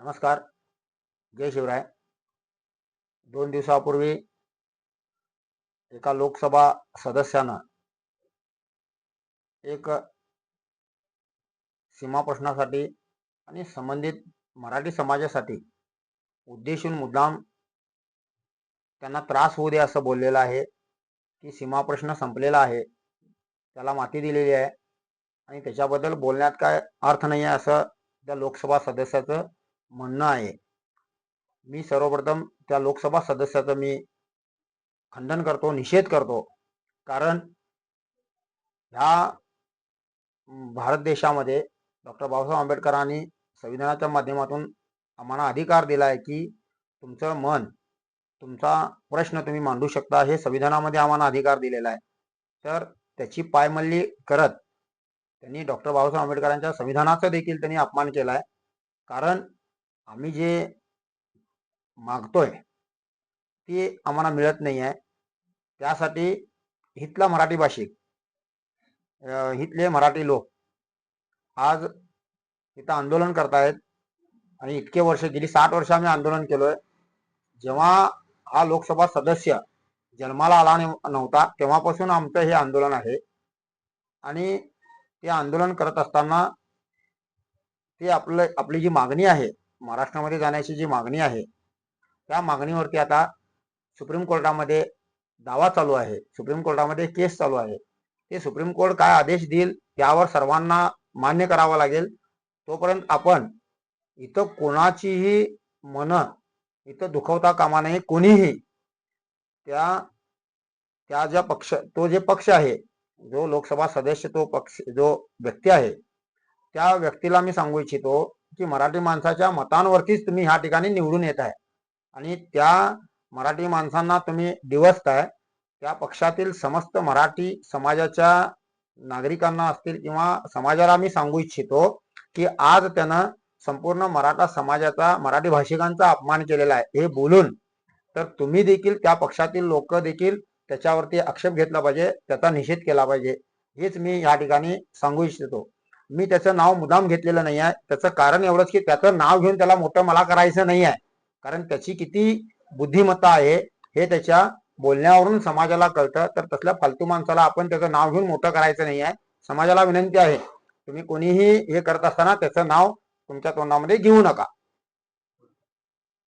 नमस्कार. जय शिवराय. दोन दिवसापूर्वी एका लोकसभा सदस्यानं एक सीमा प्रश्नासाठी आणि संबंधित मराठी समाजासाठी उद्देशून मुद्दाम त्यांना त्रास होऊ दे असं बोललेलं आहे. की सीमा प्रश्न संपलेला आहे. त्याला माती दिलेली आहे. आणि त्याच्याबद्दल बोलण्यात काय अर्थ नाही आहे असं त्या लोकसभा सदस्याचं म्हणणं आहे. मी सर्वप्रथम त्या लोकसभा सदस्याचं मी खंडन करतो निषेध करतो. कारण ह्या भारत देशामध्ये डॉक्टर बाबासाहेब आंबेडकरांनी संविधानाच्या माध्यमातून आम्हाला अधिकार दिला आहे की तुमचं मन तुमचा प्रश्न तुम्ही मांडू शकता हे संविधानामध्ये आम्हाला अधिकार दिलेला आहे. तर त्याची पायमल्ली करत त्यांनी डॉक्टर बाबासाहेब आंबेडकरांच्या संविधानाचा देखील त्यांनी अपमान केला आहे कारण आम्ही जे मागतोय ते आम्हाला मिळत नाही आहे त्यासाठी हितला मराठी भाषिक हितले मराठी लोक आज इथं आंदोलन करतायत आणि इतके वर्ष गेली साठ वर्ष आम्ही आंदोलन केलोय. जेव्हा हा लोकसभा सदस्य जन्माला आला नव्हता तेव्हापासून आमचं हे आंदोलन आहे. आणि ते आंदोलन करत असताना ते आपलं आपली जी मागणी आहे महाराष्ट्रामध्ये जाण्याची जी मागणी आहे त्या मागणीवरती आता सुप्रीम कोर्टामध्ये दावा चालू आहे. सुप्रीम कोर्टामध्ये केस चालू आहे. ते सुप्रीम कोर्ट काय आदेश देईल त्यावर सर्वांना मान्य करावा लागेल. तोपर्यंत आपण इथं कोणाचीही मन इथं दुखवता कामा नये कोणीही त्या त्या ज्या पक्ष तो जे पक्ष आहे जो लोकसभा सदस्य तो पक्ष जो व्यक्ती आहे त्या व्यक्तीला मी सांगू इच्छितो की मराठी माणसाच्या मतांवरतीच तुम्ही ह्या ठिकाणी निवडून येत आहे. आणि त्या मराठी माणसांना तुम्ही दिवसताय त्या पक्षातील समस्त मराठी समाजाच्या नागरिकांना असतील किंवा समाजाला मी सांगू इच्छितो की आज त्यानं संपूर्ण मराठा समाजाचा मराठी भाषिकांचा अपमान केलेला आहे. हे बोलून तर तुम्ही देखील त्या पक्षातील लोक देखील त्याच्यावरती आक्षेप घेतला पाहिजे त्याचा निषेध केला पाहिजे. हेच मी या ठिकाणी सांगू इच्छितो. मी त्याचं नाव मुदाम घेतलेलं नाही आहे त्याचं कारण एवढंच की त्याचं नाव घेऊन त्याला मोठं मला करायचं नाही आहे कारण त्याची किती बुद्धिमत्ता आहे हे त्याच्या बोलण्यावरून समाजाला कळतं. तर तसल्या फालतू माणसाला आपण त्याचं नाव घेऊन मोठं करायचं नाही आहे समाजाला विनंती आहे तुम्ही कोणीही हे करत असताना त्याचं नाव तुमच्या तोंडामध्ये घेऊ नका.